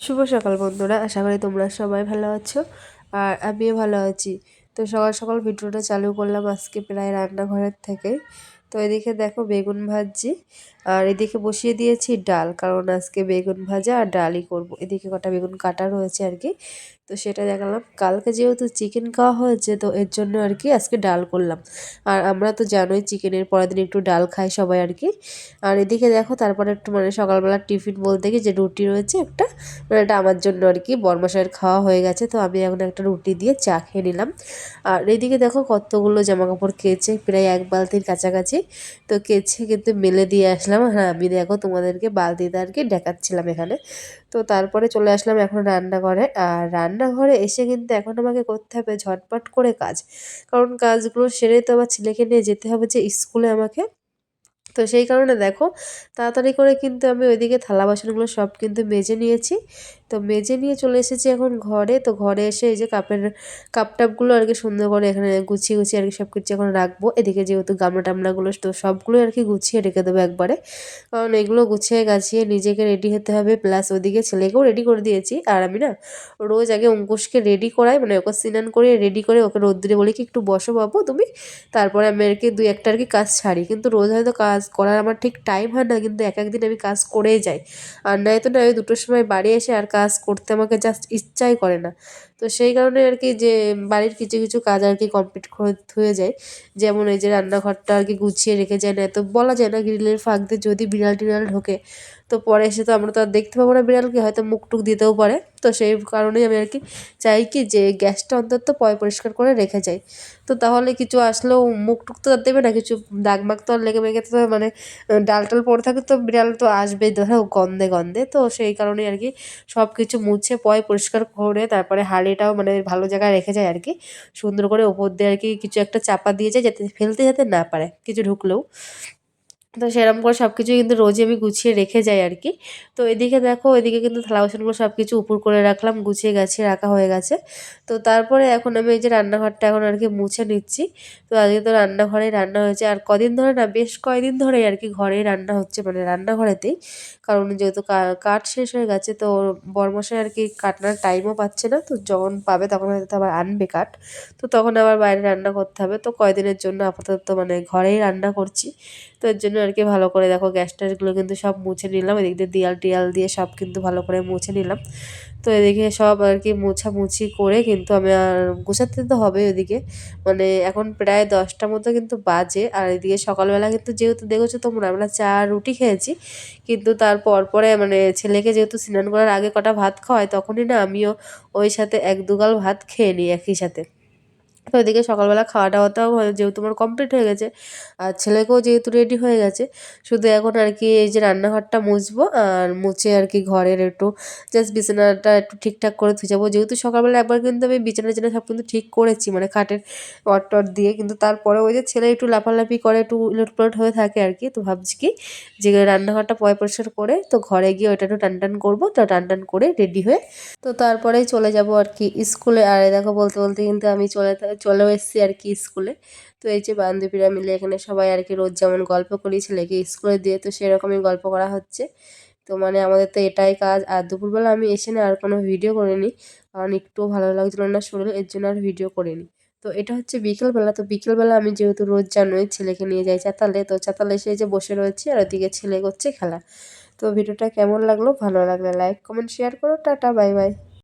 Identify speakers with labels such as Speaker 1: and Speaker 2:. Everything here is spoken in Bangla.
Speaker 1: শুভ সকাল বন্ধুরা, আশা করি তোমরা সবাই ভালো আছো আর আমিও ভালো আছি। তো সকাল সকাল ভিডিওটা চালু করলাম আজকে প্রায় রান্নাঘরের থেকে তো এদিকে দেখো বেগুন ভাজছি আর এদিকে বসিয়ে দিয়েছি ডাল, কারণ আজকে বেগুন ভাজা আর ডালই করব। এদিকে কটা বেগুন কাটা রয়েছে আর কি, তো সেটা দেখালাম কালকে যেহেতু চিকেন খাওয়া হয়েছে, তো এর জন্য আর কি আজকে ডাল করলাম। আর আমরা তো জানোই চিকেনের পরের দিন একটু ডাল খাই সবাই আর কি। আর এদিকে দেখো, তারপরে একটু মানে সকালবেলা টিফিন বলতে কি যে রুটি রয়েছে একটা মানে এটা আমার জন্য আর কি বরমাসায়ের খাওয়া হয়ে গেছে, তো আমি এখন একটা রুটি দিয়ে চা খেয়ে নিলাম। আর এদিকে দেখো কতগুলো জামা কাপড় কেচে, প্রায় এক বালতির কাছাকাছি, তো কেচে কিন্তু মেলে দিয়ে আসলাম। হ্যাঁ আমি দেখো তোমাদেরকে বালতিতে আর কি দেখাচ্ছিলাম এখানে। তো তারপরে চলে আসলাম এখন রান্নাঘরে, আর রান্নাঘরে এসে কিন্তু এখন আমাকে করতে হবে ঝটপট করে কাজ। কারণ কাজগুলো সেরে তো আবার ছেলেকে নিয়ে যেতে হবে যে স্কুলে আমাকে। তো সেই কারণে দেখো, তাড়াতাড়ি করে কিন্তু আমি ওইদিকে থালা বাসনগুলো সব কিন্তু মেজে নিয়েছি। তো মেজে নিয়ে চলে এসেছি এখন ঘরে। তো ঘরে এসে এই যে কাপের, কাপ টাপগুলো আর কি সুন্দর করে এখানে গুছিয়ে গুছিয়ে আর কি সব কিছু এখন রাখব। এদিকে যেহেতু গামলা টামলাগুলো, তো সবগুলো আর কি গুছিয়ে রেখে দেবো একবারে। কারণ এগুলো গুছিয়ে, গাছিয়ে নিজেকে রেডি হতে হবে। প্লাস ওদিকে ছেলেকেও রেডি করে দিয়েছি। আর আমি না রোজ আগে অঙ্কুশকে রেডি করাই মানে ওকে স্নান করে রেডি করে ওকে রোদ্দুরে বলি কি, একটু বসো বাবু তুমি। তারপরে আমি আর কি দুই একটা আর কি কাজ ছাড়ি। কিন্তু রোজ হয়তো কাজ করার আমার ঠিক টাইম হয় না, কিন্তু এক একদিন আমি কাজ করেই যাই। আর নয়তো না ওই দুটোর সময় বাড়ি এসে আর কাজ করতে আমাকে জাস্ট ইচ্ছাই করে না। তো সেই কারণে আর কি যে বাড়ির কিছু কিছু কাজ আর কি কমপ্লিট হয়ে যায়। যেমন এই যে রান্নাঘরটা আর কি গুছিয়ে রেখে যায় না তো বলা যায় না গ্রিলের ফাঁক দিয়ে যদি বিড়াল টিড়াল ঢোকে। তো পরে এসে তো আমরা তো আর দেখতে পাবো না বিড়ালকে, হয়তো মুখ টুক দিতেও পারে। তো সেই কারণেই আমি আর কি চাই কি যে গ্যাসটা অন্তত পয় পরিষ্কার করে রেখে যাই। তো তাহলে কিছু আসলেও মুখ টুক তো আর দেবে না, কিছু দাগ মাগ তো আর লেগে মেগে তো মানে ডাল টাল পড়ে থাকে তো বিড়াল তো আসবেই, ধরো গন্ধে গন্ধে। তো সেই কারণেই আর কি সব কিছু মুছে পয় পরিষ্কার করে তারপরে হাঁড়িটাও মানে ভালো জায়গায় রেখে যায় আর কি। সুন্দর করে ওপর দিয়ে আর কি কিছু একটা চাপা দিয়ে যায় যাতে ফেলতে যাতে না পারে, কিছু ঢুকলেও। তো সেরকম করে সব কিছুই কিন্তু রোজই আমি গুছিয়ে রেখে যাই আর কি তো এদিকে দেখো এদিকে কিন্তু থালা বাসনগুলো সব কিছু উপর করে রাখলাম, গুছিয়ে গাছিয়ে রাখা হয়ে গেছে। তো তারপরে এখন আমি এই যে রান্নাঘরটা এখন আর কি মুছে নিচ্ছি। তো আজকে তো রান্নাঘরে রান্না হয়েছে। আর কদিন ধরে না, বেশ কয়দিন ধরেই আর কি ঘরেই রান্না হচ্ছে মানে রান্নাঘরেতেই। কারণ যেহেতু কাঠ শেষ হয়ে গেছে, তো বরমশাই আর কি কাটনার টাইমও পাচ্ছে না। তো যখন পাবে তখন হয়তো আবার আনবে কাঠ। তো তখন আবার বাইরে রান্না করতে হবে। তো কয়দিনের জন্য আপাতত মানে ঘরেই রান্না করছি। তো এর জন্য আর কি ভালো করে দেখো গ্যাস ট্যাসগুলো কিন্তু সব মুছে নিলাম। এদিক দিয়ে দেয়াল টিয়াল দিয়ে সব কিন্তু ভালো করে মুছে নিলাম। তো এদিকে সব আর কি মোছামুছি করে কিন্তু আমি আর গোছাতে তো হবে ওদিকে। মানে এখন প্রায় দশটা মতো কিন্তু বাজে। আর এদিকে সকালবেলা কিন্তু যেহেতু দেখেছ তোমরা, আমরা চা রুটি খেয়েছি। কিন্তু তারপর পরে মানে ছেলেকে যেহেতু স্নান করার আগে কটা ভাত খাওয়ায়, তখনই না আমিও ওই সাথে এক দুগাল ভাত খেয়ে নিই একই সাথে। তো ওইদিকে সকালবেলা খাওয়া দাওয়াটাও যেহেতু আমার কমপ্লিট হয়ে গেছে। আর ছেলেকেও যেহেতু রেডি হয়ে গেছে, শুধু এখন আর কি এই যে রান্নাঘরটা মুছবো আর মুছে আর কি ঘরের একটু জাস্ট বিছানাটা একটু ঠিকঠাক করে ধুয়ে যাব যেহেতু সকালবেলা একবার কিন্তু আমি বিছানা টিছানা সব কিন্তু ঠিক করেছি মানে খাটের অট টট দিয়ে, কিন্তু তারপরে ওই যে ছেলে একটু লাফালাফি করে, একটু উলট হয়ে থাকে আর কি, তো ভাবছি কি যে রান্নাঘরটা পয় পরিষ্কার করে, তো ঘরে গিয়ে ওইটা একটু টান টান করব, তো টান টান করে রেডি হয়ে, তো তারপরেই চলে যাব আর কি স্কুলে। আর দেখো বলতে বলতে কিন্তু আমি চলে চলেও এসেছি আর কি স্কুলে। তো এই যে বান্ধবীরা মিলে এখানে সবাই আর কি রোজ যেমন গল্প করি, ছেলেকে স্কুলে দিয়ে তো সেরকমই গল্প করা হচ্ছে। তো মানে আমাদের তো এটাই কাজ। আর দুপুরবেলা আমি এসে না আর কোনো ভিডিও করিনি, কারণ একটুও ভালো লাগছিল না শরীর, এর জন্য আর ভিডিও করিনি। তো এটা হচ্ছে বিকেলবেলা। তো বিকেলবেলা আমি যেহেতু রোজ জানোই ছেলেকে নিয়ে যাই চাতালে, তো চাতালে এসে যে বসে রয়েছি আর ওদিকে ছেলে করছে খেলা। তো ভিডিওটা কেমন লাগল? ভালো লাগলে লাইক, কমেন্ট, শেয়ার করো। Tata, bye bye.